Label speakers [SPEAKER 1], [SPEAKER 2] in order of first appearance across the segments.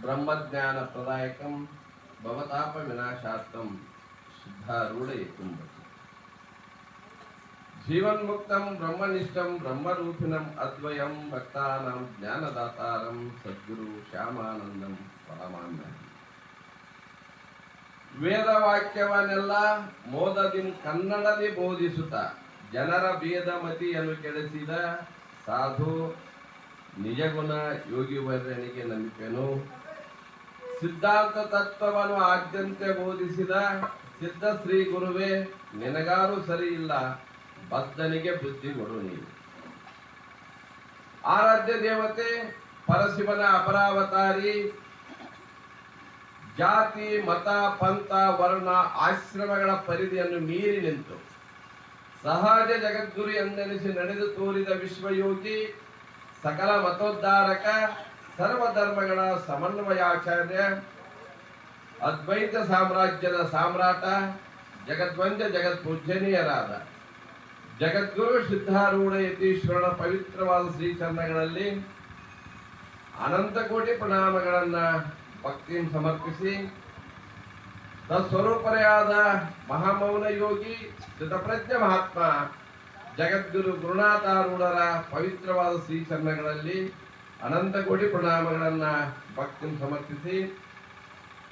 [SPEAKER 1] ಬ್ರಹ್ಮಜ್ಞಾನ ಪ್ರದಾಯಕಂ ಭವತಾಪ ವಿನಾಶಾರ್ಥಂ ಶುದ್ಧಾರೂಢಯತುಂ ಜೀವನ್ಮುಕ್ತಂ ಬ್ರಹ್ಮನಿಷ್ಠಂ ಬ್ರಹ್ಮರೂಪಿಣಂ ಅದ್ವಯಂ ಭಕ್ತಾನಂ ಜ್ಞಾನದಾತಾರಂ ಸದ್ಗುರು ಶ್ಯಾಮಾನಂದಂ ಪರಮಾನ್ಯ ವೇದವಾಕ್ಯವನ್ನೆಲ್ಲ ಮೋದದಿಂ ಕನ್ನಡದಿ ಬೋಧಿಸುತ್ತ ಜನರ ಭೇದಮತಿಯನ್ನು ಕೆಡಿಸಿದ ಸಾಧು ನಿಜಗುಣ ಯೋಗಿ ವರ್ಯನಿಗೆ ನಂಬಿಕೆನು ಸಿದ್ಧಾಂತ ತತ್ವವನ್ನು ಆದ್ಯಂತೆ ಬೋಧಿಸಿದ ಸಿದ್ಧ ಶ್ರೀ ಗುರುವೇ, ನಿನಗಾರು ಸರಿ ಇಲ್ಲ ಬದ್ಧನಿಗೆ ಬುದ್ಧಿ ಕೊಡು ನೀನು. ಆರಾಧ್ಯ ದೇವತೆ, ಪರಶಿವನ ಅಪರಾವತಾರಿ, ಜಾತಿ, ಮತ, ಪಂಥ, ವರ್ಣ, ಆಶ್ರಮಗಳ ಪರಿಧಿಯನ್ನು ಮೀರಿ ನಿಂತು ಸಹಜ ಜಗದ್ಗುರು ಎಂದೆನಿಸಿ ನಡೆದು ತೋರಿದ ವಿಶ್ವಯೋಗಿ, ಸಕಲ ಮತೋದ್ಧಾರಕ ಸರ್ವ ಧರ್ಮಗಳ ಸಮನ್ವಯಾಚಾರ್ಯ ಅದ್ವೈತ ಸಾಮ್ರಾಜ್ಯದ ಸಾಮ್ರಾಟ ಜಗದ್ವಂಜ ಜಗತ್ ಪೂಜನೀಯರಾದ ಜಗದ್ಗುರು ಸಿದ್ಧಾರೂಢ ಯತೀಶ್ವರನ ಪವಿತ್ರವಾದ ಶ್ರೀಚರಣಗಳಲ್ಲಿ ಅನಂತ ಕೋಟಿ ಪ್ರಣಾಮಗಳನ್ನ ಭಕ್ತಿ ಸಮರ್ಪಿಸಿ ತತ್ಸ್ವರೂಪರೆಯಾದ ಮಹಾಮೌನ ಯೋಗಿ ಸ್ಥಿತಪ್ರಜ್ಞ ಮಹಾತ್ಮ ಜಗದ್ಗುರು ಗುರುನಾಥಾರೂಢರ ಪವಿತ್ರವಾದ ಶ್ರೀಚರಣಗಳಲ್ಲಿ ಅನಂತ ಕೋಟಿ ಪ್ರಣಾಮಗಳನ್ನ ಭಕ್ತಿ ಸಮರ್ಪಿಸಿ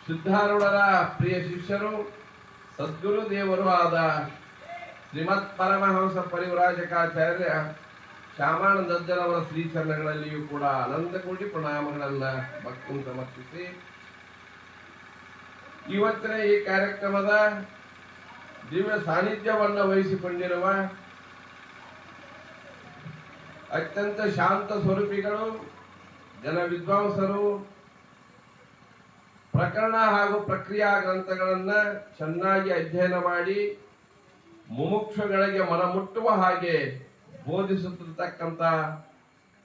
[SPEAKER 1] ಸಿದ್ಧಾರೂಢರ ಪ್ರಿಯ ಶಿಷ್ಯರು, ಸದ್ಗುರು ದೇವರು ಆದ ಶ್ರೀಮತ್ ಪರಮಹಂಸ ಪರಿವ್ರಾಜಕಾಚಾರ್ಯ ಶ್ಯಾಮಾನಂದಜ್ಜನವರ ಶ್ರೀಚರಣಗಳಲ್ಲಿಯೂ ಕೂಡ ಅನಂತ ಕೋಟಿ ಪ್ರಣಾಮಗಳನ್ನ ಭಕ್ತಿ ಸಮರ್ಪಿಸಿ ಇವತ್ತಿನ ಈ ಕಾರ್ಯಕ್ರಮದ ದಿವ್ಯ ಸಾನ್ನಿಧ್ಯವನ್ನು ವಹಿಸಿಕೊಂಡಿರುವ ಅತ್ಯಂತ ಶಾಂತ ಸ್ವರೂಪಿಗಳು ಜನ ವಿದ್ವಾಂಸರು ಪ್ರಕರಣ ಹಾಗೂ ಪ್ರಕ್ರಿಯಾ ಗ್ರಂಥಗಳನ್ನ ಚೆನ್ನಾಗಿ ಅಧ್ಯಯನ ಮಾಡಿ ಮುಮುಕ್ಷಗಳಿಗೆ ಮನಮುಟ್ಟುವ ಹಾಗೆ ಬೋಧಿಸುತ್ತಿರ್ತಕ್ಕಂಥ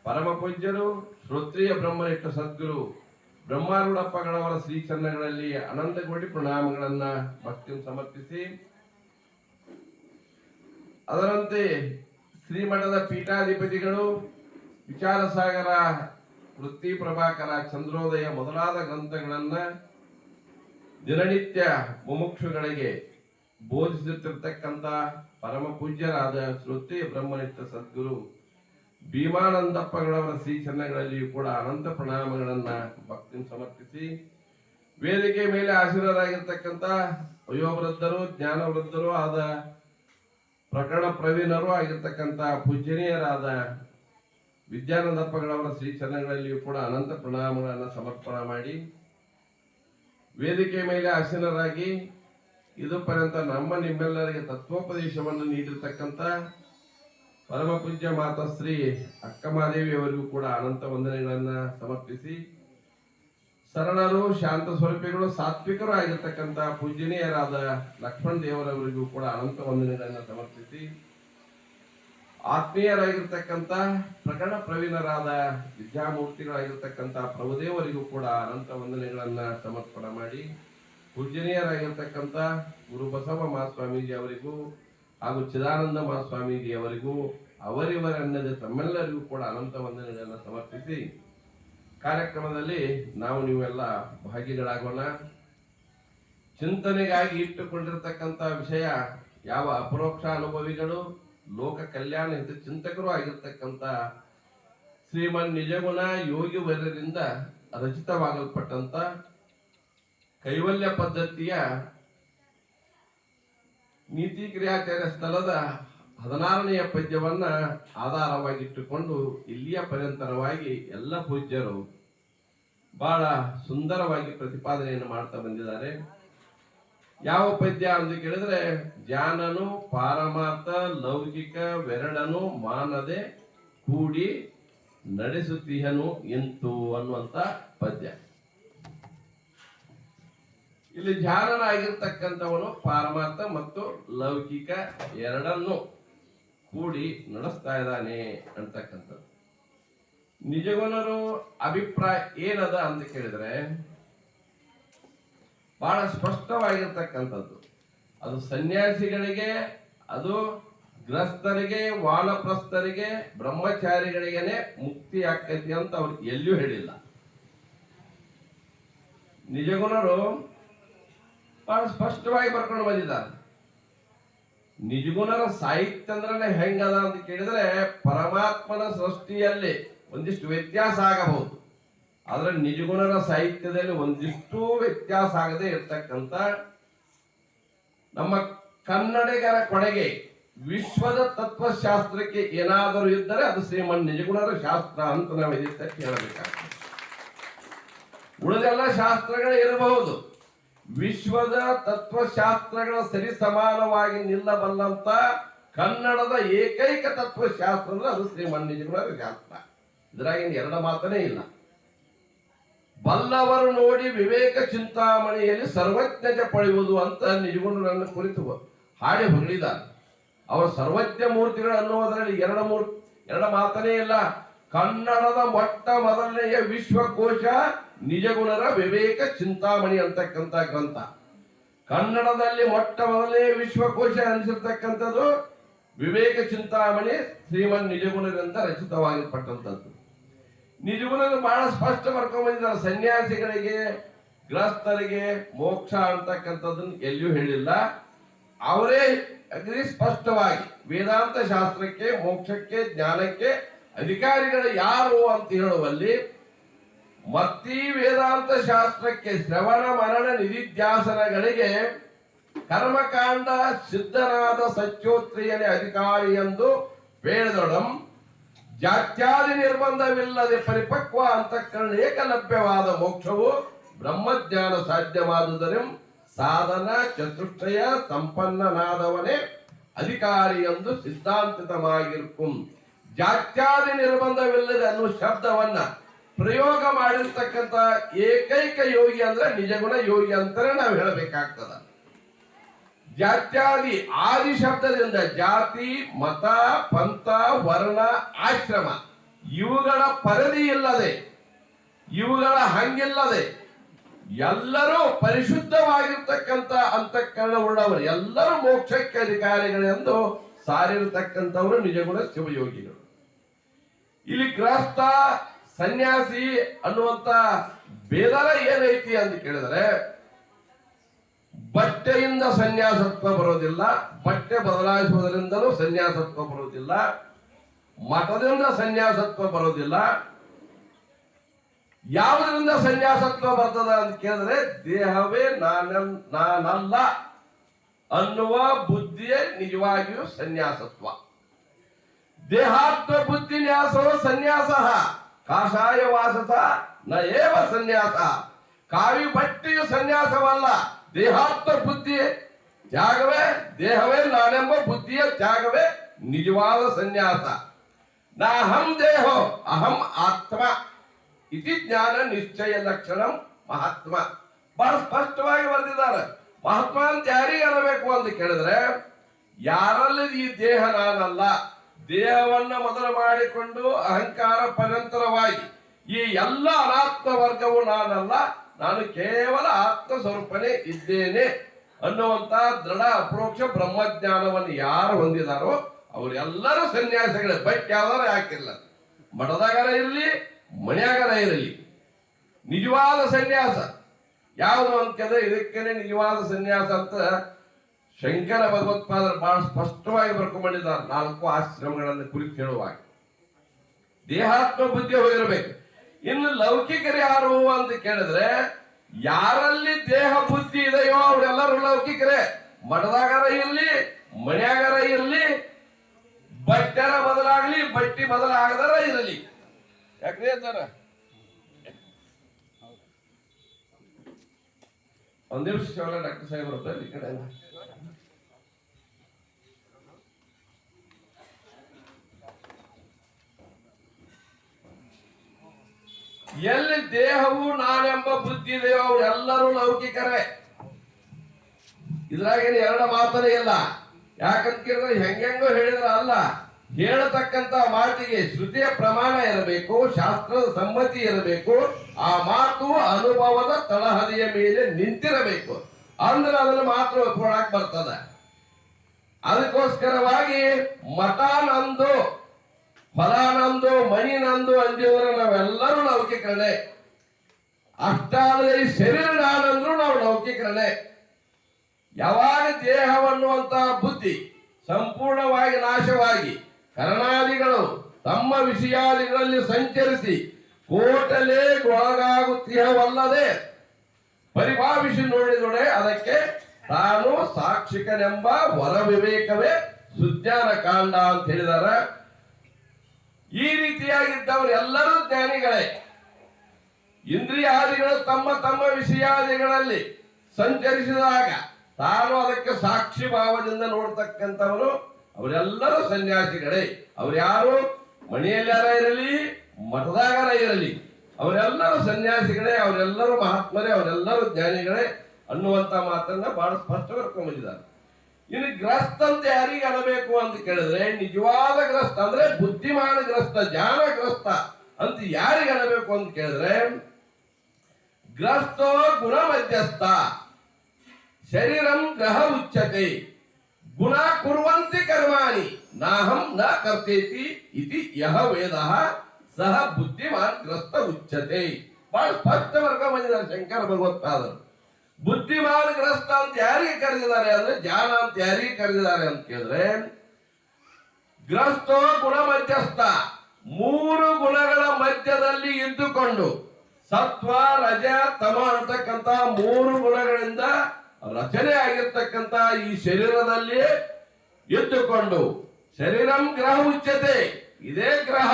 [SPEAKER 1] ಪರಮ ಪೂಜ್ಯರು, ಶ್ರೋತ್ರಿಯ ಬ್ರಹ್ಮನಿಷ್ಠ ಸದ್ಗುರು, ಬ್ರಹ್ಮಾರೂಢಪ್ಪಗಳವರ ಅನಂತ ಕೋಟಿ ಪ್ರಣಾಮಗಳನ್ನ ಭಕ್ತಿ ಸಮರ್ಪಿಸಿ, ಅದರಂತೆ ಶ್ರೀಮಠದ ಪೀಠಾಧಿಪತಿಗಳು ವಿಚಾರಸಾಗರ ವೃತ್ತಿ ಪ್ರಭಾಕರ ಚಂದ್ರೋದಯ ಮೊದಲಾದ ಗ್ರಂಥಗಳನ್ನ ದಿನನಿತ್ಯ ಮುಮುಕ್ಷುಗಳಿಗೆ ಬೋಧಿಸುತ್ತಿರ್ತಕ್ಕಂಥ ಪರಮ ಪೂಜ್ಯರಾದ ಶ್ರುತಿ ಬ್ರಹ್ಮನಿಷ್ಠ ಸದ್ಗುರು ಭೀಮಾನಂದಪ್ಪಗಳವರ ಶ್ರೀಚರಣಗಳಲ್ಲಿಯೂ ಕೂಡ ಅನಂತ ಪ್ರಣಾಮಗಳನ್ನ ಭಕ್ತಿ ಸಮರ್ಪಿಸಿ ವೇದಿಕೆ ಮೇಲೆ ಆಶೀರ್ವಾದಾಗಿರ್ತಕ್ಕಂಥ ವಯೋವೃದ್ಧರು, ಜ್ಞಾನವೃದ್ಧರು ಆದ ಪ್ರಕರಣ ಪ್ರವೀಣರು ಆಗಿರ್ತಕ್ಕಂಥ ಪೂಜನೀಯರಾದ ವಿದ್ಯಾನಂದಪ್ಪಗಳವರ ಶ್ರೀಚರಣಗಳಲ್ಲಿಯೂ ಕೂಡ ಅನಂತ ಪ್ರಣಾಮಗಳನ್ನು ಸಮರ್ಪಣೆ ಮಾಡಿ ವೇದಿಕೆ ಮೇಲೆ ಆಸೀನರಾಗಿ ಇದು ಪರ್ಯಂತ ನಮ್ಮ ನಿಮ್ಮೆಲ್ಲರಿಗೆ ತತ್ವೋಪದೇಶವನ್ನು ನೀಡಿರ್ತಕ್ಕಂಥ ಪರಮ ಪೂಜ್ಯ ಮಾತಾಶ್ರೀ ಅಕ್ಕಮಹಾದೇವಿ ಅವರಿಗೂ ಕೂಡ ಅನಂತ ವಂದನೆಗಳನ್ನು ಸಮರ್ಪಿಸಿ ಸರಳರು ಶಾಂತ ಸ್ವರೂಪಿಗಳು, ಸಾತ್ವಿಕರು ಆಗಿರ್ತಕ್ಕಂಥ ಪೂಜನೀಯರಾದ ಲಕ್ಷ್ಮಣ ದೇವರವರಿಗೂ ಕೂಡ ಅನಂತ ವಂದನೆಗಳನ್ನು ಸಮರ್ಪಿಸಿ ಆತ್ಮೀಯರಾಗಿರ್ತಕ್ಕಂಥ ಪ್ರಕರಣ ಪ್ರವೀಣರಾದ ವಿದ್ಯಾಮೂರ್ತಿಗಳಾಗಿರ್ತಕ್ಕಂಥ ಪ್ರಭುದೇವರಿಗೂ ಕೂಡ ಅನಂತ ವಂದನೆಗಳನ್ನ ಸಮರ್ಪಣೆ ಮಾಡಿ ಪೂಜನೀಯರಾಗಿರ್ತಕ್ಕಂಥ ಗುರು ಬಸವ ಮಹಾಸ್ವಾಮೀಜಿ ಅವರಿಗೂ ಹಾಗೂ ಚಿದಾನಂದ ಮಹಾಸ್ವಾಮೀಜಿ ಅವರಿಗೂ ಅವರಿವರನ್ನದ ತಮ್ಮೆಲ್ಲರಿಗೂ ಕೂಡ ಅನಂತ ವಂದನೆಗಳನ್ನು ಸಮರ್ಪಿಸಿ ಕಾರ್ಯಕ್ರಮದಲ್ಲಿ ನಾವು ನೀವೆಲ್ಲ ಭಾಗಿಗಳಾಗೋಣ. ಚಿಂತನೆಗಾಗಿ ಇಟ್ಟುಕೊಂಡಿರ್ತಕ್ಕಂಥ ವಿಷಯ ಯಾವ ಅಪರೋಕ್ಷ ಅನುಭವಿಗಳು ಲೋಕ ಕಲ್ಯಾಣ ಹಿತ ಚಿಂತಕರು ಆಗಿರ್ತಕ್ಕಂಥ ಶ್ರೀಮನ್ ನಿಜಗುಣ ಯೋಗಿ ವರ್ಯರಿಂದ ರಚಿತವಾಗಲ್ಪಟ್ಟಂತ ಕೈವಲ್ಯ ಪದ್ಧತಿಯ ನೀತಿ ಕ್ರಿಯಾಚಾರ್ಯ ಸ್ಥಳದ ಹದಿನಾರನೆಯ ಪದ್ಯವನ್ನ ಆಧಾರವಾಗಿಟ್ಟುಕೊಂಡು ಇಲ್ಲಿಯ ಪರ್ಯಂತರವಾಗಿ ಎಲ್ಲ ಪೂಜ್ಯರು ಬಹಳ ಸುಂದರವಾಗಿ ಪ್ರತಿಪಾದನೆಯನ್ನು ಮಾಡ್ತಾ ಬಂದಿದ್ದಾರೆ. ಯಾವ ಪದ್ಯ ಅಂತ ಕೇಳಿದ್ರೆ, ಜ್ಞಾನನು ಪಾರಮಾರ್ಥ, ಲೌಕಿಕ ವೆರಡನು ಮಾನದೆ ಕೂಡಿ ನಡೆಸುತ್ತೀಯನು ಎಂತು ಅನ್ನುವಂತ ಪದ್ಯ. ಇಲ್ಲಿ ಧ್ಯಾನನಾಗಿರ್ತಕ್ಕಂಥವನು ಪಾರಮಾರ್ಥ ಮತ್ತು ಲೌಕಿಕ ಎರಡನ್ನು ಕೂಡಿ ನಡೆಸ್ತಾ ಇದ್ದಾನೆ ಅಂತಕ್ಕಂಥದ್ದು. ನಿಜಗುಣರು ಅಭಿಪ್ರಾಯ ಏನದ ಅಂತ ಕೇಳಿದ್ರೆ ಬಹಳ ಸ್ಪಷ್ಟವಾಗಿರ್ತಕ್ಕಂಥದ್ದು. ಅದು ಸನ್ಯಾಸಿಗಳಿಗೆ, ಅದು ಗ್ರಸ್ತರಿಗೆ ವಾನಪ್ರಸ್ಥರಿಗೆ, ಬ್ರಹ್ಮಚಾರಿಗಳಿಗೇನೆ ಮುಕ್ತಿ ಆಕೈತಿ ಅಂತ ಅವ್ರು ಎಲ್ಲಿಯೂ ಹೇಳಿಲ್ಲ. ನಿಜಗುಣರು ಬಹಳ ಸ್ಪಷ್ಟವಾಗಿ ಬರ್ಕೊಂಡು ಬಂದಿದ್ದಾರೆ. ನಿಜಗುಣರ ಸಾಹಿತ್ಯ ಅಂದ್ರೆ ಹೆಂಗದ ಅಂತ ಕೇಳಿದ್ರೆ ಪರಮಾತ್ಮನ ಸೃಷ್ಟಿಯಲ್ಲಿ ಒಂದಿಷ್ಟು ವ್ಯತ್ಯಾಸ ಆಗಬಹುದು. ಆದ್ರೆ ನಿಜಗುಣರ ಸಾಹಿತ್ಯದಲ್ಲಿ ಒಂದಿಷ್ಟು ವ್ಯತ್ಯಾಸ ಆಗದೆ ಇರ್ತಕ್ಕಂಥ ನಮ್ಮ ಕನ್ನಡಿಗರ ಕೊನೆಗೆ ವಿಶ್ವದ ತತ್ವಶಾಸ್ತ್ರಕ್ಕೆ ಏನಾದರೂ ಇದ್ದರೆ ಅದು ಶ್ರೀಮನ್ ನಿಜಗುಣರ ಶಾಸ್ತ್ರ ಅಂತ ನಾವು ಇದಕ್ಕೆ ಹೇಳಬೇಕಾಗ್ತದೆ. ಉಳಿದೆಲ್ಲ ಶಾಸ್ತ್ರಗಳು ಇರಬಹುದು. ವಿಶ್ವದ ತತ್ವಶಾಸ್ತ್ರಗಳ ಸರಿ ಸಮಾನವಾಗಿ ನಿಲ್ಲಬಲ್ಲಂತ ಕನ್ನಡದ ಏಕೈಕ ತತ್ವಶಾಸ್ತ್ರ ಅಂದ್ರೆ ಅದು ಶ್ರೀಮನ್ ನಿಜಗುಣರ ಶಾಸ್ತ್ರ. ಇದ್ರಾಗಿನ ಎರಡು ಮಾತನೇ ಇಲ್ಲ. ಬಲ್ಲವರು ನೋಡಿ ವಿವೇಕ ಚಿಂತಾಮಣಿಯಲ್ಲಿ ಸರ್ವಜ್ಞತೆ ಪಡೆಯುವುದು ಅಂತ ನಿಜಗುಣರನ್ನು ಕುರಿತು ಹಾಡಿ ಹೊಗಳಿದ. ಅವರು ಸರ್ವಜ್ಞ ಮೂರ್ತಿಗಳು ಅನ್ನುವುದರಲ್ಲಿ ಎರಡು ಮೂರ್, ಎರಡು ಮಾತನೇ ಇಲ್ಲ. ಕನ್ನಡದ ಮೊಟ್ಟ ಮೊದಲನೆಯ ವಿಶ್ವಕೋಶ ನಿಜಗುಣರ ವಿವೇಕ ಚಿಂತಾಮಣಿ ಅಂತಕ್ಕಂಥ ಗ್ರಂಥ. ಕನ್ನಡದಲ್ಲಿ ಮೊಟ್ಟ ಮೊದಲನೇ ವಿಶ್ವಕೋಶ ಅನಿಸಿರ್ತಕ್ಕಂಥದ್ದು ವಿವೇಕ ಚಿಂತಾಮಣಿ ಶ್ರೀಮನ್ ನಿಜಗುಣರಿಂದ ರಚಿತವಾಗಿರ್ತಕ್ಕಂಥದ್ದು. ನಿಜಗುಣರು ಬಹಳ ಸ್ಪಷ್ಟ ಬರ್ಕೊಂಡ್ ಬಂದಿದ್ದಾರೆ. ಸನ್ಯಾಸಿಗಳಿಗೆ ಗ್ರಸ್ತರಿಗೆ ಮೋಕ್ಷ ಅಂತಕ್ಕಂಥದ್ದನ್ನು ಎಲ್ಲಿಯೂ ಹೇಳಿಲ್ಲ. ಅವರೇ ಅಗ್ರಿ ಸ್ಪಷ್ಟವಾಗಿ ವೇದಾಂತ ಶಾಸ್ತ್ರಕ್ಕೆ, ಮೋಕ್ಷಕ್ಕೆ, ಜ್ಞಾನಕ್ಕೆ ಅಧಿಕಾರಿಗಳು ಯಾರು ಅಂತ ಹೇಳುವಲ್ಲಿ ಮತ್ತಿ ವೇದಾಂತ ಶಾಸ್ತ್ರಕ್ಕೆ ಶ್ರವಣ, ಮರಣ, ನಿಧಿಧ್ಯಾಸನಗಳಿಗೆ ಕರ್ಮಕಾಂಡ, ಸಿದ್ಧನಾದ ಸಚ್ಯೋತ್ರಿಯನೇ ಅಧಿಕಾರಿ ಎಂದು ಬೇಡದೊಡಂ ಜಾತ್ಯಾದಿ ನಿರ್ಬಂಧವಿಲ್ಲದೆ ಪರಿಪಕ್ವ ಅಂತಃಕರಣ ಏಕಲಭ್ಯವಾದ ಮೋಕ್ಷವು ಬ್ರಹ್ಮಜ್ಞಾನ ಸಾಧ್ಯವಾದುದರಿಂದ ಸಾಧನ ಚತುಷ್ಟಯ ಸಂಪನ್ನನಾದವನೇ ಅಧಿಕಾರಿ ಎಂದು ಸಿದ್ಧಾಂತಿತವಾಗಿರ್ಕುಂ. ಜಾತ್ಯಾದಿ ನಿರ್ಬಂಧವಿಲ್ಲದೆ ಅನ್ನುವ ಶಬ್ದವನ್ನ ಪ್ರಯೋಗ ಮಾಡಿರ್ತಕ್ಕಂಥ ಏಕೈಕ ಯೋಗಿ ಅಂದ್ರೆ ನಿಜಗುಣ ಯೋಗಿ ಅಂತಾನೆ ನಾವು ಹೇಳಬೇಕಾಗ್ತದ. ಜಾತ್ಯಾದಿ ಆದಿ ಶಬ್ದದಿಂದ ಜಾತಿ, ಮತ, ಪಂಥ, ವರ್ಣ, ಆಶ್ರಮ, ಇವುಗಳ ಪರದಿ ಇಲ್ಲದೆ, ಇವುಗಳ ಹಂಗಿಲ್ಲದೆ ಎಲ್ಲರೂ ಪರಿಶುದ್ಧವಾಗಿರ್ತಕ್ಕಂಥ ಅಂತಃಕರಣ ಉಳ್ಳವರು. ಎಲ್ಲರೂ ಮೋಕ್ಷಕ್ಕೆ ಅಧಿಕಾರಿಗಳೆಂದು ಸಾರಿರತಕ್ಕಂಥವರು ನಿಜಗುಣ ಶಿವಯೋಗಿಗಳು. ಇಲ್ಲಿ ಗ್ರಸ್ತ, ಸನ್ಯಾಸಿ ಅನ್ನುವಂತ ಬೇದರ ಏನೈತಿ ಅಂತ ಕೇಳಿದ್ರೆ ಬಟ್ಟೆಯಿಂದ ಸನ್ಯಾಸತ್ವ ಬರೋದಿಲ್ಲ ಬಟ್ಟೆ ಬದಲಾಯಿಸುವುದರಿಂದಲೂ ಸನ್ಯಾಸತ್ವ ಬರೋದಿಲ್ಲ ಮಠದಿಂದ ಸನ್ಯಾಸತ್ವ ಬರೋದಿಲ್ಲ ಯಾವುದರಿಂದ ಸನ್ಯಾಸತ್ವ ಬರ್ತದ ಅಂತ ಕೇಳಿದ್ರೆ, ದೇಹವೇ ನಾನ ನಾನಲ್ಲ ಅನ್ನುವ ಬುದ್ಧಿಯೇ ನಿಜವಾಗಿಯೂ ಸನ್ಯಾಸತ್ವ. ದೇಹಾತ್ಮ ಬುದ್ಧಿ ನ್ಯಾಸವ ಸನ್ಯಾಸ, ಕಾಷಾಯ ವಾಸಸ ನ ಏವ ಸನ್ಯಾಸ. ಕಾವಿ ಬಟ್ಟೆಯು ಸನ್ಯಾಸವಲ್ಲ ದೇಹಾತ್ಮ ಬುದ್ಧಿ ತ್ಯಾಗವೇ, ದೇಹವೇ ನಾನೆಂಬ ಬುದ್ಧಿಯ ತ್ಯಾಗವೇ ನಿಜವಾದ ಸನ್ಯಾಸ. ನಾಹಂ ದೇಹೋ, ಅಹಂ ಆತ್ಮ. ಇತಿ ಜ್ಞಾನ ನಿಶ್ಚಯ ಲಕ್ಷಣ ಮಹಾತ್ಮ. ಬಹಳ ಸ್ಪಷ್ಟವಾಗಿ ಬರೆದಿದ್ದಾರೆ. ಮಹಾತ್ಮ ಅಂತ ಯಾರಿಗೆ ಅನ್ನಬೇಕು ಅಂತ ಕೇಳಿದ್ರೆ, ಯಾರಲ್ಲಿ ಈ ದೇಹ ನಾನಲ್ಲ, ದೇಹವನ್ನ ಮೊದಲು ಮಾಡಿಕೊಂಡು ಅಹಂಕಾರ ಪರಂತರವಾಗಿ ಈ ಎಲ್ಲ ಅನಾತ್ಮ ವರ್ಗವು ನಾನಲ್ಲ ನಾನು ಕೇವಲ ಆತ್ಮ ಸ್ವರೂಪನೇ ಇದ್ದೇನೆ ಅನ್ನುವಂತ ದೃಢ ಅಪ್ರೋಕ್ಷ ಬ್ರಹ್ಮಜ್ಞಾನವನ್ನು ಯಾರು ಹೊಂದಿದಾರೋ ಅವರೆಲ್ಲರೂ ಸನ್ಯಾಸಿಗಳೇ. ಬೈಕ್ ಯಾವ್ದಾರು ಯಾಕಿಲ್ಲ ಮಠದಾಗರ ಇರಲಿ, ಮನೆಯಾಗರ ಇರಲಿ. ನಿಜವಾದ ಸನ್ಯಾಸ. ಯಾವುದು ಅಂತಂದ್ರೆ ಇದಕ್ಕೇನೆ ನಿಜವಾದ ಸನ್ಯಾಸ ಅಂತ ಶಂಕರ ಭಗವತ್ಪಾದರು ಬಹಳ ಸ್ಪಷ್ಟವಾಗಿ ಬರ್ಕೊಂಡಿದ್ದಾರೆ ನಾಲ್ಕು ಆಶ್ರಮಗಳನ್ನು ಕುರಿತು ಹೇಳುವಾಗ ದೇಹಾತ್ಮ ಬುದ್ಧಿ ಹೋಗಿರ್ಬೇಕು ಇನ್ನು ಲೌಕಿಕರು ಯಾರು ಅಂತ ಕೇಳಿದ್ರೆ ಯಾರಲ್ಲಿ ದೇಹ ಬುದ್ಧಿ ಇದೆಯೋ ಅವರೆಲ್ಲರೂ ಲೌಕಿಕರೇ. ಮಠದಾಗರ ಇರ್ಲಿ, ಮನ್ಯಾಗರ ಇರ್ಲಿ, ಬಟ್ಟೆರ ಬದಲಾಗ್ಲಿ, ಬಟ್ಟಿ ಬದಲಾಗದರ ಇರಲಿ. ಯಾಕ್ರಿ ಅಂತಾರ? ಒಂದ್ ನಿಮಿಷ ಡಾಕ್ಟರ್ ಸಾಹೇಬ್ ಬರ್ತಾರೆ ಈ ಕಡೆ ಎಲ್ಲಿ ದೇಹವು ನಾನೆಂಬ ಬುದ್ಧಿ ಇದೆಯೋ ಅವರೆಲ್ಲರೂ ಲೌಕಿಕರೇ. ಇದ್ರಾಗೇನು ಎರಡು ಮಾತನೇ ಇಲ್ಲ. ಯಾಕಂತ ಕೇಳಿದ್ರೆ ಹೆಂಗೆಂಗೋ ಹೇಳಿದ್ರ ಅಲ್ಲ. ಹೇಳತಕ್ಕಂತ ಮಾತಿಗೆ ಶ್ರುತಿಯ ಪ್ರಮಾಣ ಇರಬೇಕು, ಶಾಸ್ತ್ರದ ಸಮ್ಮತಿ ಇರಬೇಕು, ಆ ಮಾತು ಅನುಭವದ ತಳಹದಿಯ ಮೇಲೆ ನಿಂತಿರಬೇಕು. ಅಂದ್ರೆ ಅದನ್ನ ಮಾತ್ರ ಒಪ್ಕೊಳಕ್ ಬರ್ತದ. ಅದಕ್ಕೋಸ್ಕರವಾಗಿ ಮಠ ನಂದು ಹೊಲ ನಂದು ಮನಿ ನಂದು ಅಂದಿದ್ರೆ ನಾವೆಲ್ಲರೂ ಲೌಕಿಕರಣೆ ಅಷ್ಟಾದರೆ ಶರೀರ ನಾನಂದ್ರೂ ನಾವು ಲೌಕಿಕರಣೆ ಯಾವಾಗ ದೇಹವನ್ನುವಂತಹ ಬುದ್ಧಿ ಸಂಪೂರ್ಣವಾಗಿ ನಾಶವಾಗಿ ಕರ್ಣಾದಿಗಳು ತಮ್ಮ ವಿಷಯಾದಿಗಳಲ್ಲಿ ಸಂಚರಿಸಿ ಕೋಟಲೆ ಒಳಗಾಗುತ್ತಿಹವಲ್ಲದೆ ಪರಿಭಾವಿಸಿ ನೋಡಿದೊಡೆ ಅದಕ್ಕೆ ತಾನು ಸಾಕ್ಷಿಕನೆಂಬ ವರ ವಿವೇಕವೇ ಸುಜ್ಞಾನ ಕಾಂಡ ಅಂತ ಹೇಳಿದಾರ. ಈ ರೀತಿಯಾಗಿದ್ದವರು ಎಲ್ಲರೂ ಜ್ಞಾನಿಗಳೇ. ಇಂದ್ರಿಯಾದಿಗಳು ತಮ್ಮ ತಮ್ಮ ವಿಷಯಾದಿಗಳಲ್ಲಿ ಸಂಚರಿಸಿದಾಗ ತಾನು ಅದಕ್ಕೆ ಸಾಕ್ಷಿ ಭಾವದಿಂದ ನೋಡ್ತಕ್ಕಂಥವರು ಅವರೆಲ್ಲರೂ ಸನ್ಯಾಸಿಗಳೇ. ಅವ್ರು ಯಾರು? ಮನೆಯಲ್ಲಾರ ಇರಲಿ, ಮಠದಾಗರ ಇರಲಿ. ಅವರೆಲ್ಲರೂ ಸನ್ಯಾಸಿಗಳೇ, ಅವರೆಲ್ಲರೂ ಮಹಾತ್ಮರೇ, ಅವರೆಲ್ಲರೂ ಜ್ಞಾನಿಗಳೇ ಅನ್ನುವಂತ ಮಾತನ್ನ ಬಹಳ ಸ್ಪಷ್ಟವಾಗಿ ಬರ್ಕೊಂಡ್ಬಂದಿದ್ದಾರೆ ಇನ್ನು ಗ್ರಸ್ತ ಅಂತ ಯಾರಿಗೆ ಅನ್ನಬೇಕು ಅಂತ ಕೇಳಿದ್ರೆ, ನಿಜವಾದ ಗ್ರಸ್ತ ಅಂದ್ರೆ ಬುದ್ಧಿಮಾನ ಗ್ರಸ್ತ, ಜ್ಞಾನ ಗ್ರಸ್ತ ಅಂತ ಯಾರಿಗೆ ಅನ್ನಬೇಕು ಅಂತ ಕೇಳಿದ್ರೆ, ಗ್ರಸ್ತೋ ಗುಣ ಮಧ್ಯಸ್ಥ, ಶರೀರಂ ಗ್ರಹ ಉಚ್ಚತೆ ಗುಣ ಕುರುವಂತೆ ಕರ್ಮಾಣಿ, ನಾಹಂ ನ ಕರ್ತೇತಿ ಇತಿ ಯಹ ವೇದ, ಸಹ ಬುದ್ಧಿಮಾನ್ ಗ್ರಸ್ತ ಉಚ್ಚತೆ ಬಹಳ ಸ್ಪಷ್ಟ ವರ್ಗ ಬಂದಿದ್ದಾರೆ ಶಂಕರ ಭಗವತ್ಪಾದರು. ಬುದ್ಧಿಮಾನ್ ಗ್ರಸ್ತ ಅಂತ ಯಾರಿಗೆ ಕರೆದಿದ್ದಾರೆ ಅಂದ್ರೆ ಜ್ಞಾನ ಅಂತ ಯಾರಿಗೆ ಕರೆದಿದ್ದಾರೆ ಅಂತ ಕೇಳಿದ್ರೆ, ಗ್ರಸ್ತೋ ಗುಣ ಮಧ್ಯಸ್ಥ, ಮೂರು ಗುಣಗಳ ಮಧ್ಯದಲ್ಲಿ ಇದ್ದುಕೊಂಡು, ಸತ್ವ, ರಜ, ತಮ ಅಂತಕ್ಕಂತ ಮೂರು ಗುಣಗಳಿಂದ ರಚನೆ ಆಗಿರ್ತಕ್ಕಂತ ಈ ಶರೀರದಲ್ಲಿ ಇದ್ದುಕೊಂಡು, ಶರೀರಂ ಗ್ರಹ ಉಚ್ಯತೆ, ಇದೇ ಗ್ರಹ,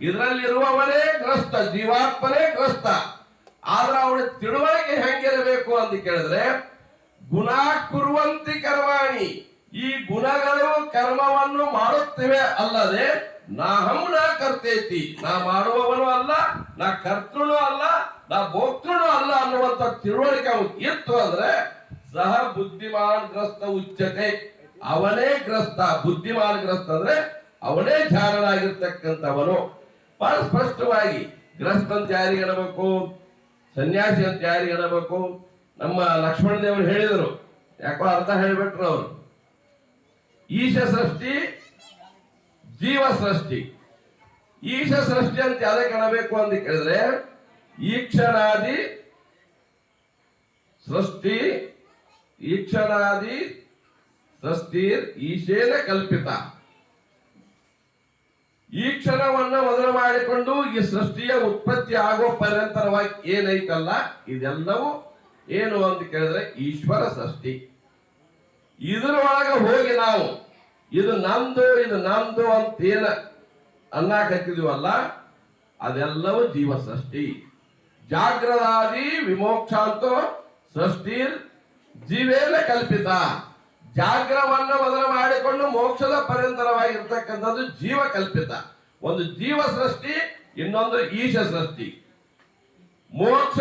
[SPEAKER 1] ಇದರಲ್ಲಿರುವವನೇ ಗ್ರಸ್ತ ಜೀವಾತ್ಮನೇ ಗ್ರಸ್ತ ಆದ್ರೆ ಅವಳ ತಿಳುವಳಿಕೆ ಹೆಂಗಿರಬೇಕು ಅಂತ ಕೇಳಿದ್ರೆ, ಗುಣ ಕುರುವಂತಿ ಕರ್ಮಾಣಿ. ಈ ಗುಣಗಳು ಕರ್ಮವನ್ನು ಮಾಡುತ್ತಿವೆ ಅಲ್ಲದೆ, ನಾ ಹಂನ ಕರ್ತೇತಿ. ನಾ ಮಾಡುವವನು ಅಲ್ಲ, ನಾ ಕರ್ತೃನು ಅಲ್ಲ, ನಾ ಭೋಕ್ತೃನು ಅಲ್ಲ ಅನ್ನುವಂತ ತಿಳುವಳಿಕೆ ಇತ್ತು ಅಂದ್ರೆ, ಸಹ ಬುದ್ಧಿಮಾನ್ ಗ್ರಸ್ತ ಉಚ್ಚತೆ ಅವನೇ ಗ್ರಸ್ತ, ಬುದ್ಧಿಮಾನ್ ಗ್ರಸ್ತ ಅಂದ್ರೆ, ಅವನೇ ಜಾರನಾಗಿರ್ತಕ್ಕಂಥವನು ಬಹಳ ಸ್ಪಷ್ಟವಾಗಿ, ಗ್ರಸ್ತ ಅಂತ ಯಾರಿಗೆ ಅನ್ನಬೇಕು ಸನ್ಯಾಸಿ ಅಂತ ಯಾರಿಗೆ ಹೇಳಬೇಕು? ನಮ್ಮ ಲಕ್ಷ್ಮಣ ದೇವರು ಹೇಳಿದರು. ಯಾಕೋ ಅರ್ಥ ಹೇಳ್ಬಿಟ್ರು ಅವರು. ಈಶ ಸೃಷ್ಟಿ, ಜೀವ ಸೃಷ್ಟಿ. ಈಶ ಸೃಷ್ಟಿ ಅಂತ ಯಾವ್ದಕ್ಕೆ ಕಾಣಬೇಕು ಅಂತ ಕೇಳಿದ್ರೆ ಈಕ್ಷಣಾದಿ ಸೃಷ್ಟಿ ಈಕ್ಷಣಾದಿ ಸೃಷ್ಟಿ ಈಶೇನ ಕಲ್ಪಿತ. ಈ ಕ್ಷಣವನ್ನ ಮೊದಲು ಮಾಡಿಕೊಂಡು ಈ ಸೃಷ್ಟಿಯ ಉತ್ಪತ್ತಿ ಆಗೋ ಪರ್ಯಂತರವಾಗಿ ಏನೈತಲ್ಲ? ಇದೆಲ್ಲವೂ ಏನು ಅಂತ ಕೇಳಿದ್ರೆ ಈಶ್ವರ ಸೃಷ್ಟಿ. ಇದರೊಳಗ ಹೋಗಿ ನಾವು, ಇದು ನಮ್ದು ಇದು ನಮ್ದು ಅಂತ ಏನ ಅನ್ನಕತ್ತಿದೀವಲ್ಲ ಅದೆಲ್ಲವೂ ಜೀವ ಸೃಷ್ಟಿ. ಜಾಗ್ರದಾದಿ ವಿಮೋಕ್ಷಾಂತೋ ಸೃಷ್ಟಿ ಜೀವೇನ ಕಲ್ಪಿತ. ಜಾಗ್ರವನ್ನ ಮೊದಲ ಮಾಡಿಕೊಂಡು ಮೋಕ್ಷದ ಪರ್ಯಂತರವಾಗಿರ್ತಕ್ಕಂಥದ್ದು ಜೀವ ಕಲ್ಪಿತ ಒಂದು ಜೀವ ಸೃಷ್ಟಿ ಇನ್ನೊಂದು ಈಶ ಸೃಷ್ಟಿ ಮೋಕ್ಷ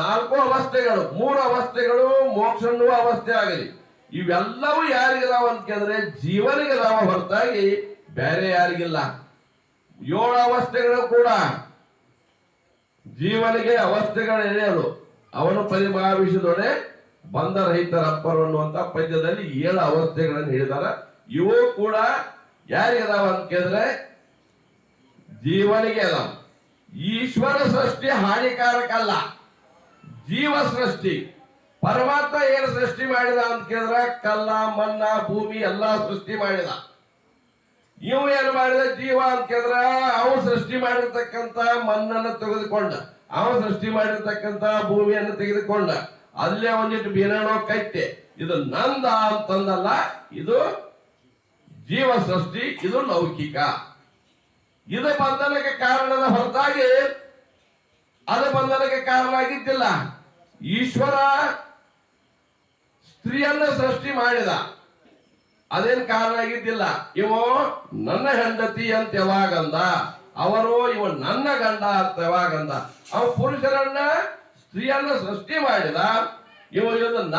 [SPEAKER 1] ನಾಲ್ಕು ಅವಸ್ಥೆಗಳು, ಮೂರು ಅವಸ್ಥೆಗಳು ಮೋಕ್ಷ ಅನ್ನುವ ಅವಸ್ಥೆ ಆಗಲಿ. ಇವೆಲ್ಲವೂ ಯಾರಿಗಿದಾವ ಅಂತ ಕೇಳಿದ್ರೆ ಜೀವನಿಗಿದಾವ ಹೊರತಾಗಿ ಬೇರೆ ಯಾರಿಗಿಲ್ಲ. ಏಳು ಅವಸ್ಥೆಗಳು ಕೂಡ ಜೀವನಿಗೆ ಅವಸ್ಥೆಗಳು ಅವನು ಪರಿಭಾವಿಸಿದೊಡೆ ಬಂದ ರೈತರಪ್ಪರು ಅನ್ನುವಂತ ಪದ್ಯದಲ್ಲಿ ಏಳು ಅವಸ್ಥೆಗಳನ್ನು ಹೇಳಿದಾರ ಇವು ಕೂಡ ಯಾರಿಗದಾವ ಅಂತ ಕೇಳಿದ್ರೆ ಜೀವನಿಗೆ ಅದಾವ. ಈಶ್ವರ ಸೃಷ್ಟಿ ಹಾನಿಕಾರಕ ಅಲ್ಲ ಜೀವ ಸೃಷ್ಟಿ. ಪರಮಾತ್ಮ ಏನು ಸೃಷ್ಟಿ ಮಾಡಿದ ಅಂತ ಕೇಳಿದ್ರೆ ಕಲ್ಲ, ಮಣ್ಣ, ಭೂಮಿ ಎಲ್ಲಾ ಸೃಷ್ಟಿ ಮಾಡಿದ. ಇವು ಏನು ಮಾಡಿದ? ಜೀವ ಅಂತ ಕೇಳಿದ್ರೆ ಅವನು ಸೃಷ್ಟಿ ಮಾಡಿರ್ತಕ್ಕಂತ ಮಣ್ಣನ್ನು ತೆಗೆದುಕೊಂಡ. ಅವನು ಸೃಷ್ಟಿ ಮಾಡಿರ್ತಕ್ಕಂತ ಭೂಮಿಯನ್ನು ತೆಗೆದುಕೊಂಡ. ಅಲ್ಲೇ ಒಂದಿಟ್ಟು ಬೀರಾಣೋ ಕೈತೆ ಇದು ನಂದ ಅಂತಂದಲ್ಲ, ಇದು ಜೀವ ಸೃಷ್ಟಿ ಇದು ಲೌಕಿಕ. ಇದು ಬಂಧನಕ್ಕೆ ಕಾರಣದ ಹೊರತಾಗಿ ಅದು ಬಂಧನಕ್ಕೆ ಕಾರಣ ಆಗಿದ್ದಿಲ್ಲ. ಈಶ್ವರ ಸ್ತ್ರೀಯನ್ನ ಸೃಷ್ಟಿ ಮಾಡಿದ. ಅದೇನ್ ಕಾರಣ ಆಗಿದ್ದಿಲ್ಲ? ಇವು ನನ್ನ ಹೆಂಡತಿ ಅಂತ ಯಾವಾಗಂದ? ಅವರು ಇವ ನನ್ನ ಗಂಡ ಅಂತ ಯಾವಾಗಂದ? ಅವ ಪುರುಷರನ್ನ ಸ್ತ್ರೀಯನ್ನ ಸೃಷ್ಟಿ ಮಾಡಿದ, ಇವ ಇವನು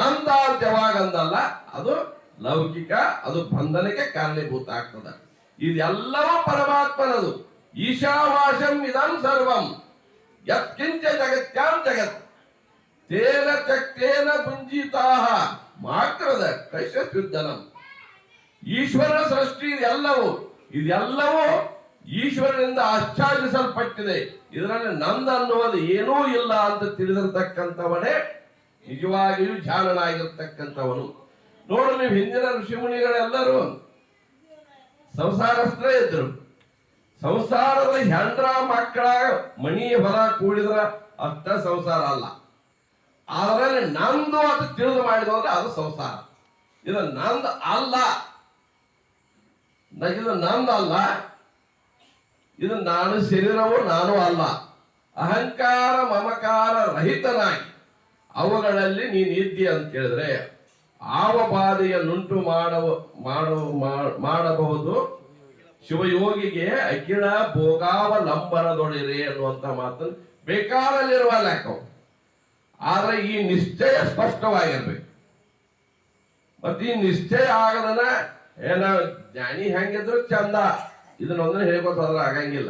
[SPEAKER 1] ಅದು ಲೌಕಿಕ, ಅದು ಬಂಧನಕ್ಕೆ ಕಾರಣೀಭೂತ ಆಗ್ತದ ಇದೆಲ್ಲವೂ ಪರಮಾತ್ಮನದು. ಈಶಾವಾಶಂ ಇದಂ ಸರ್ವಂ. ಯತ್ಕಿಂಚ ಜಗತ್ಯಾಂ ಜಗತ್. ತೇನ ಚಕ್ತೇನ ಪುಂಜಿತಾಹ ಮಾತ್ರದ ಕೈಶ ಶುದ್ಧನಂ ಈಶ್ವರ ಸೃಷ್ಟಿ ಇದೆಲ್ಲವೂ. ಇದೆಲ್ಲವೂ ಈಶ್ವರನಿಂದ ಆಚ್ಛಾದಿಸಲ್ಪಟ್ಟಿದೆ. ಇದರಲ್ಲಿ ನಂದ ಅನ್ನುವುದು ಏನೂ ಇಲ್ಲ ಅಂತ ತಿಳಿದಿರ್ತಕ್ಕಂಥವನೇ, ನಿಜವಾಗಿಯೂ ಜಾಣನಾಗಿರ್ತಕ್ಕಂಥವನು ನೋಡು ನೀವು ಹಿಂದಿನ ಋಷಿಮುನಿಗಳೆಲ್ಲರೂ ಸಂಸಾರಸ್ಥರೇ ಇದ್ರು ಸಂಸಾರದ ಹೆಂಡ್ರ ಮಕ್ಕಳ ಮಣಿ ಹೊರ ಕೂಡಿದ್ರ ಅಷ್ಟ ಸಂಸಾರ ಅಲ್ಲ. ಅದರಲ್ಲಿ ನಂದು ಅದು ತಿಳಿದು ಮಾಡಿದ ಅದು ಸಂಸಾರ. ಇದು ನಂದ್ ಅಲ್ಲ. ಇದು ನಂದು ಅಲ್ಲ ಇದು ನಾನು ಶರೀರವು ನಾನು ಅಲ್ಲ. ಅಹಂಕಾರ ಮಮಕಾರ ರಹಿತನಾಗಿ ಅವುಗಳಲ್ಲಿ ನೀನು ಇದ್ದಿ ಅಂತ ಹೇಳಿದ್ರೆ ಆವ ಬಾಧೆಯನ್ನುಂಟು ಮಾಡುವ ಮಾಡಬಹುದು. ಶಿವಯೋಗಿಗೆ ಅಖಿಳ ಭೋಗಾವಲಂಬನದೊಳಿರಿ ಅನ್ನುವಂತ ಮಾತನ್ನು ಬೇಕಾದಲ್ಲಿರುವ ಲೆಕ್ಕವು. ಆದ್ರೆ ಈ ನಿಶ್ಚಯ ಸ್ಪಷ್ಟವಾಗಿರ್ಬೇಕು. ಮತ್ತೆ ಈ ನಿಶ್ಚಯ ಆಗದನ ಏನ ಜ್ಞಾನಿ ಹೆಂಗಿದ್ರು ಚಂದ. ಇದನ್ನೊಂದನ್ನ ಹೇಳ್ಕೊತ ಆಗಂಗಿಲ್ಲ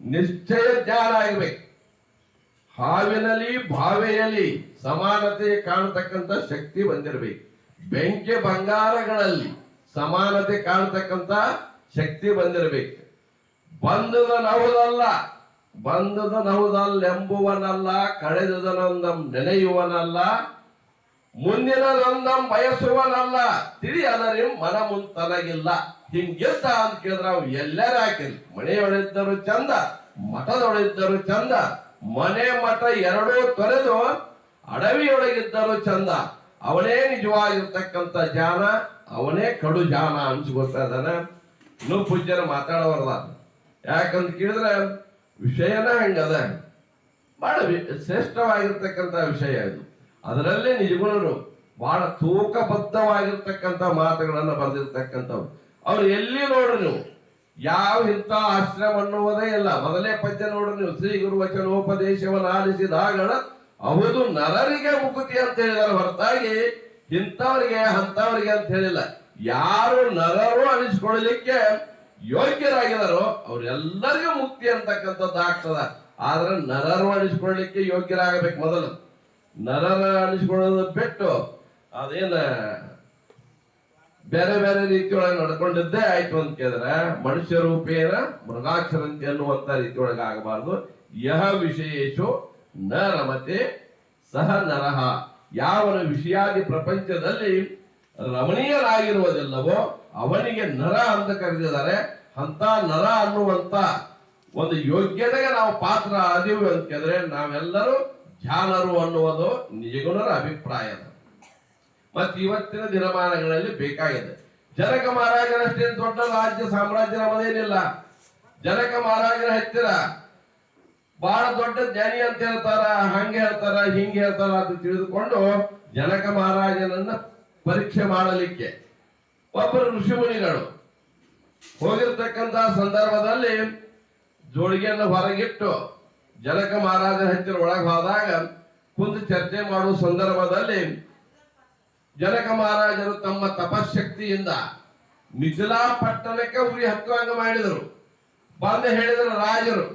[SPEAKER 1] ನಿಶ್ಚಯ ಜ್ಞಾನ ಆಗಬೇಕು. ಹಾವಿನಲ್ಲಿ, ಭಾವೆಯಲ್ಲಿ ಸಮಾನತೆ ಕಾಣತಕ್ಕಂತ ಶಕ್ತಿ ಬಂದಿರಬೇಕು. ಬೆಂಕಿ ಬಂಗಾರಗಳಲ್ಲಿ ಸಮಾನತೆ ಕಾಣತಕ್ಕಂತ ಶಕ್ತಿ ಬಂದಿರಬೇಕು. ಬಂದದ ನಹುದಲ್ಲ ಬಂದದ ನಹುದಲ್ಲೆಂಬುವನಲ್ಲ ಕಳೆದದನೊಂದಂ ನೆನೆಯುವನಲ್ಲ ಮುಂದಿನದೊಂದಂ ಬಯಸುವನಲ್ಲ ತಿಳಿಯದರಿ ಮನ ಮುಂತನಗಿಲ್ಲ ಹಿಂಗಿರ್ತ ಅಂತ ಕೇಳಿದ್ರೆ ಅವ್ ಎಲ್ಲರೂ ಹಾಕಿಲ್ಲ ಮನೆಯೊಳಿದ್ದರು ಚಂದ ಮಠದೊಳಿದ್ದರು ಚಂದ, ಮನೆ ಮಠ ಎರಡೂ ತೊರೆದು ಅಡವಿಯೊಳಗಿದ್ದರು ಚಂದ. ಅವನೇ ನಿಜವಾಗಿರ್ತಕ್ಕಂಥ ಜಾನ ಅವನೇ ಕಡು ಜಾನ ಗೊತ್ತಾದನ ಇನ್ನೂ ಪೂಜ್ಯರ ಮಾತಾಡೋರ್ದ ಯಾಕಂತ ಕೇಳಿದ್ರೆ ವಿಷಯನ ಹಂಗದ. ಬಹಳ ಶ್ರೇಷ್ಠವಾಗಿರ್ತಕ್ಕಂಥ ವಿಷಯ ಇದು. ಅದರಲ್ಲೇ ನಿಜಗುಣರು ಬಹಳ ತೂಕಬದ್ಧವಾಗಿರ್ತಕ್ಕಂಥ ಮಾತುಗಳನ್ನ ಬರೆದಿರ್ತಕ್ಕಂಥವ್ರು. ಅವ್ರು ಎಲ್ಲಿ ನೋಡ್ರಿ ನೀವು? ಯಾವ ಇಂಥ ಆಶ್ರಮ ಅನ್ನುವುದೇ ಇಲ್ಲ. ಮೊದಲೇ ಪದ್ಯ ನೋಡ್ರಿ ನೀವು. ಶ್ರೀ ಗುರು ವಚನೋಪದೇಶವನ್ನು ಆಲಿಸಿದಾಗ ಹೌದು ನರರಿಗೆ ಮುಕುತಿ ಅಂತ ಹೇಳಿದಾರೆ. ಹೊರತಾಗಿ ಇಂಥವ್ರಿಗೆ ಅಂತವರಿಗೆ ಅಂತ ಹೇಳಿಲ್ಲ. ಯಾರು ನರರು ಅನಿಸ್ಕೊಳ್ಳಲಿಕ್ಕೆ ಯೋಗ್ಯರಾಗಿದಾರೋ ಅವ್ರೆಲ್ಲರಿಗೂ ಮುಕ್ತಿ ಅಂತಕ್ಕಂಥದ್ದು ಆಗ್ತದ. ಆದ್ರೆ ನರರು ಅನಿಸ್ಕೊಳ್ಳಿಕ್ಕೆ ಯೋಗ್ಯರಾಗಬೇಕು ಮೊದಲು. ನರರ ಅನಿಸ್ಕೊಳ್ಳೋದು ಬಿಟ್ಟು ಅದೇನ ಬೇರೆ ಬೇರೆ ರೀತಿಯೊಳಗೆ ನಡ್ಕೊಂಡಿದ್ದೇ ಆಯ್ತು ಅಂತ ಕೇಳಿದ್ರೆ ಮನುಷ್ಯ ರೂಪೇನ ಮೃಗಾಕ್ಷರಂತೆ ಅನ್ನುವಂತ ರೀತಿಯೊಳಗೆ ಆಗಬಾರದು. ಯಹ ವಿಶೇಷು ನ ರಮತೆ ಸಹ ನರಹ. ಯಾವನ ವಿಷಯಾದಿ ಪ್ರಪಂಚದಲ್ಲಿ ರಮಣೀಯರಾಗಿರುವುದಿಲ್ಲವೋ ಅವನಿಗೆ ನರ ಅಂತ ಕರೆದಿದ್ದಾರೆ. ಅಂತ ನರ ಅನ್ನುವಂತ ಒಂದು ಯೋಗ್ಯತೆಗೆ ನಾವು ಪಾತ್ರ ಆದೀವಿ ಅಂತ ಕೇಳಿದ್ರೆ ನಾವೆಲ್ಲರೂ ಧ್ಯಾನರು ಅನ್ನುವುದು ನಿಜಗುಣರ ಅಭಿಪ್ರಾಯ ಮತ್ತು ಇವತ್ತಿನ ದಿನಮಾನಗಳಲ್ಲಿ ಬೇಕಾಗಿದೆ. ಜನಕ ಮಹಾರಾಜರಷ್ಟೇನು ದೊಡ್ಡ ರಾಜ್ಯ ಸಾಮ್ರಾಜ್ಯ ನಮ್ಮದೇನಿಲ್ಲ. ಜನಕ ಮಹಾರಾಜರ ಹತ್ತಿರ ಬಹಳ ದೊಡ್ಡ ಜ್ಞಾನಿ ಅಂತ ಹೇಳ್ತಾರ, ಹಂಗೆ ಹೇಳ್ತಾರ, ಹಿಂಗೆ ಹೇಳ್ತಾರ ಅಂತ ತಿಳಿದುಕೊಂಡು ಜನಕ ಮಹಾರಾಜನನ್ನ ಪರೀಕ್ಷೆ ಮಾಡಲಿಕ್ಕೆ ಒಬ್ಬರು ಋಷಿಮುನಿಗಳು ಹೋಗಿರ್ತಕ್ಕಂತಹ ಸಂದರ್ಭದಲ್ಲಿ ಜೋಳಿಗೆಯನ್ನು ಹೊರಗಿಟ್ಟು ಜನಕ ಮಹಾರಾಜರ ಹತ್ತಿರ ಒಳಗೆ ಹೋದಾಗ ಕುಂತು ಚರ್ಚೆ ಮಾಡುವ ಸಂದರ್ಭದಲ್ಲಿ ಜನಕ ಮಹಾರಾಜರು ತಮ್ಮ ತಪಶಕ್ತಿಯಿಂದ ಮಿಥಿಲಾ ಪಟ್ಟಣಕ್ಕೆ ಉರಿ ಹತ್ತುವಂಗ ಮಾಡಿದರು. ಬಂದು ಹೇಳಿದರು, ರಾಜರು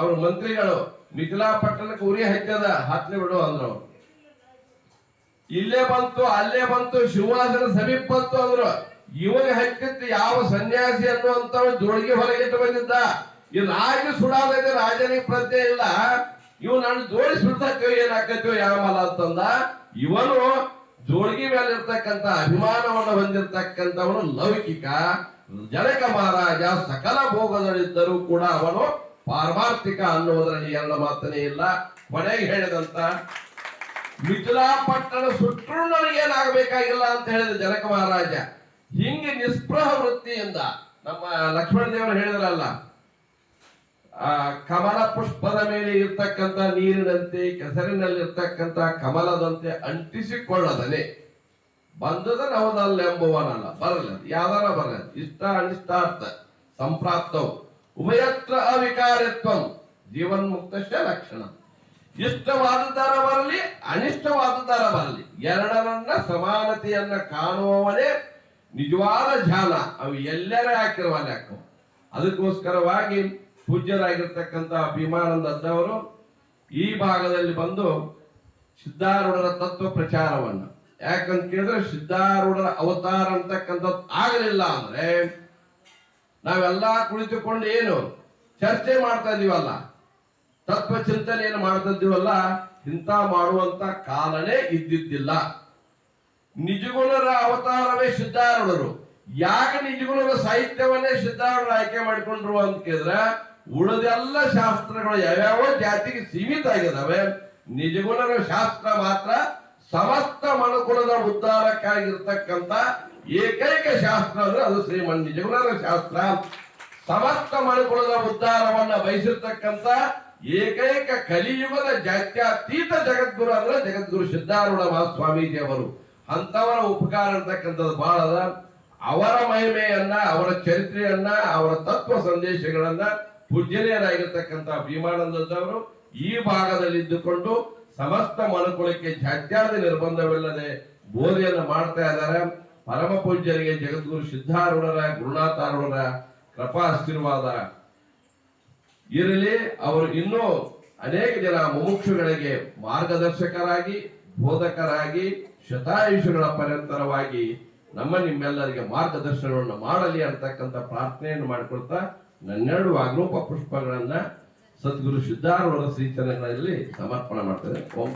[SPEAKER 1] ಅವ್ರ ಮಂತ್ರಿಗಳು ಮಿಥಿಲಾ ಪಟ್ಟಣಕ್ಕೆ ಉರಿ ಹಚ್ಚದ ಹತ್ತಿ ಬಿಡು ಅಂದ್ರು. ಇಲ್ಲೇ ಬಂತು, ಅಲ್ಲೇ ಬಂತು ಶಿವಾಸನ ಸಮೀಪ ಬಂತು ಅಂದ್ರು. ಇವಾಗ ಹಚ್ಚಿತ್ತು ಯಾವ ಸನ್ಯಾಸಿ ಅನ್ನುವಂತ ಜೋಳಿಗೆ ಹೊರಗಿಟ್ಟು ಬಂದಿದ್ದ. ಈ ರಾಜ ಸುಡಾದೈತೆ ರಾಜನಿಗೆ ಪ್ರಜ್ಞೆ ಇಲ್ಲ. ಇವ್ ನಾನು ಜೋಡಿ ಸುಡ್ತಕ್ಕೋ ಏನಾಕತ್ತೋ ಯಾಮಲ ಅಂತಂದ, ಇವನು ಜೋಳಿಗೆ ಮೇಲೆ ಇರ್ತಕ್ಕಂತ ಅಭಿಮಾನವನ್ನು ಹೊಂದಿರತಕ್ಕಂಥವನು ಲೌಕಿಕ. ಜನಕ ಮಹಾರಾಜ ಸಕಲ ಭೋಗದಲ್ಲಿದ್ದರೂ ಕೂಡ ಅವನು ಪಾರಮಾರ್ಥಿಕ ಅನ್ನುವುದರಲ್ಲಿ ಎಲ್ಲ ಮಾತನೇ ಇಲ್ಲ. ಕೊನೆಗೆ ಹೇಳಿದಂತ ಮಿಥಿಲಾ ಪಟ್ಟಣ ಸುಟ್ಟರು ನನಗೇನಾಗಬೇಕಾಗಿಲ್ಲ ಅಂತ ಹೇಳಿದ ಜನಕ ಮಹಾರಾಜ, ಹಿಂಗೆ ನಿಸ್ಪೃಹ ವೃತ್ತಿಯಿಂದ ನಮ್ಮ ಲಕ್ಷ್ಮಣ ದೇವರು ಹೇಳಿದ್ರಲ್ಲ ಆ ಕಮಲ ಪುಷ್ಪದ ಮೇಲೆ ಇರ್ತಕ್ಕಂಥ ನೀರಿನಂತೆ, ಕೆಸರಿನಲ್ಲಿರ್ತಕ್ಕಂಥ ಕಮಲದಂತೆ ಅಂಟಿಸಿಕೊಳ್ಳದನೆ. ಬಂದದ ನವದಲ್ಲೆಂಬುವನಲ್ಲ ಬರಲ್ಲ ಯಾವ್ದಾರ ಬರಲ್ಲ ಇಷ್ಟ ಅನಿಷ್ಟಾರ್ಥ, ಸಂಪ್ರಾಪ್ತವು. ಉಭಯತ್ರ ಅವಿಕಾರ್ಯತ್ವಂ ಜೀವನ್ಮುಕ್ತ ಲಕ್ಷಣ. ಇಷ್ಟವಾದದ್ದಾರ ಬರಲಿ, ಅನಿಷ್ಟವಾದದ್ದಾರ ಬರಲಿ. ಎರಡರನ್ನ ಸಮಾನತೆಯನ್ನ ಕಾಣುವವನೇ ನಿಜವಾದ ಧ್ಯಾನ ಅವು ಎಲ್ಲರೇ ಹಾಕಿರುವ ಲೆಕ್ಕ. ಅದಕ್ಕೋಸ್ಕರವಾಗಿ ಪೂಜ್ಯರಾಗಿರ್ತಕ್ಕಂಥ ಭೀಮಾನಂದ ಅದ್ದವರು ಈ ಭಾಗದಲ್ಲಿ ಬಂದು ಸಿದ್ಧಾರೂಢರ ತತ್ವ ಪ್ರಚಾರವನ್ನು. ಯಾಕಂತ ಕೇಳಿದ್ರೆ ಸಿದ್ಧಾರೂಢರ ಅವತಾರ ಅಂತಕ್ಕಂಥದ್ದು ಆಗಲಿಲ್ಲ ಅಂದ್ರೆ ನಾವೆಲ್ಲ ಕುಳಿತುಕೊಂಡು ಏನು ಚರ್ಚೆ ಮಾಡ್ತಾ ಇದೀವಲ್ಲ ತತ್ವ ಚಿಂತನೆಯನ್ನು ಮಾಡ್ತಾ ಇದೀವಲ್ಲ ಇಂಥ ಮಾಡುವಂತ ಕಾಲನೇ ಇದ್ದಿದ್ದಿಲ್ಲ. ನಿಜಗುಣರ ಅವತಾರವೇ ಸಿದ್ಧಾರೂಢರು. ಯಾಕೆ ನಿಜಗುಣರ ಸಾಹಿತ್ಯವನ್ನೇ ಸಿದ್ಧಾರೂಢರು ಆಯ್ಕೆ ಮಾಡಿಕೊಂಡ್ರು ಅಂತ ಕೇಳಿದ್ರೆ ಉಳಿದೆಲ್ಲ ಶಾಸ್ತ್ರಗಳು ಯಾವ್ಯಾವ ಜಾತಿಗೆ ಸೀಮಿತ ಆಗಿದಾವೆ. ನಿಜಗುಣರ ಶಾಸ್ತ್ರ ಮಾತ್ರ ಸಮಸ್ತ ಮನುಕುಲದ ಉದ್ಧಾರಕ್ಕಾಗಿರ್ತಕ್ಕಂಥ ಏಕೈಕ ಶಾಸ್ತ್ರ ಅಂದ್ರೆ ಅದು ಶ್ರೀಮನ್ ನಿಜಗುಣರ ಶಾಸ್ತ್ರ. ಸಮಸ್ತ ಮನುಕುಲದ ಉದ್ಧಾರವನ್ನ ಬಯಸಿರ್ತಕ್ಕಂಥ ಏಕೈಕ ಕಲಿಯುಗದ ಜಾತ್ಯತೀತ ಜಗದ್ಗುರು ಅಂದ್ರೆ ಜಗದ್ಗುರು ಸಿದ್ಧಾರೂಢ ಮಹಾಸ್ವಾಮೀಜಿ ಅವರು ಅಂತವರ ಉಪಕಾರ ಅಂತಕ್ಕಂಥದ್ದು ಬಹಳ ಅವರ ಮಹಿಮೆಯನ್ನ, ಅವರ ಚರಿತ್ರೆಯನ್ನ, ಅವರ ತತ್ವ ಸಂದೇಶಗಳನ್ನ ಪೂಜ್ಯನೀಯರಾಗಿರ್ತಕ್ಕಂಥ ಭೀಮಾನಂದದವರು ಈ ಭಾಗದಲ್ಲಿ ಇದ್ದುಕೊಂಡು ಸಮಸ್ತ ಮನುಕುಲಕ್ಕೆ ಜಾತ್ಯಾದಿ ನಿರ್ಬಂಧವಿಲ್ಲದೆ ಬೋಧೆಯನ್ನು ಮಾಡ್ತಾ ಇದ್ದಾರೆ. ಪರಮ ಪೂಜ್ಯರಿಗೆ ಜಗದ್ಗುರು ಸಿದ್ಧಾರೂಢರ, ಗುರುನಾಥಾರೂಢರ ಕೃಪಾ ಆಶೀರ್ವಾದ. ಇರಲಿ, ಅವರು ಇನ್ನೂ ಅನೇಕ ಜನ ಮುಮುಕ್ಷುಗಳಿಗೆ ಮಾರ್ಗದರ್ಶಕರಾಗಿ, ಬೋಧಕರಾಗಿ, ಶತಾಯುಷಗಳ ಪರ್ಯಂತರವಾಗಿ ನಮ್ಮ ನಿಮ್ಮೆಲ್ಲರಿಗೆ ಮಾರ್ಗದರ್ಶನವನ್ನು ಮಾಡಲಿ ಅಂತಕ್ಕಂಥ ಪ್ರಾರ್ಥನೆಯನ್ನು ಮಾಡಿಕೊಳ್ತಾ ನನ್ನೆರಡು ವಾಗ್ರೂಪ ಪುಷ್ಪಗಳನ್ನ ಸದ್ಗುರು ಸಿದ್ಧಾರೂಢರ ಶ್ರೀಚರಣಗಳಲ್ಲಿ ಸಮರ್ಪಣೆ ಮಾಡ್ತೇನೆ ಓಂ.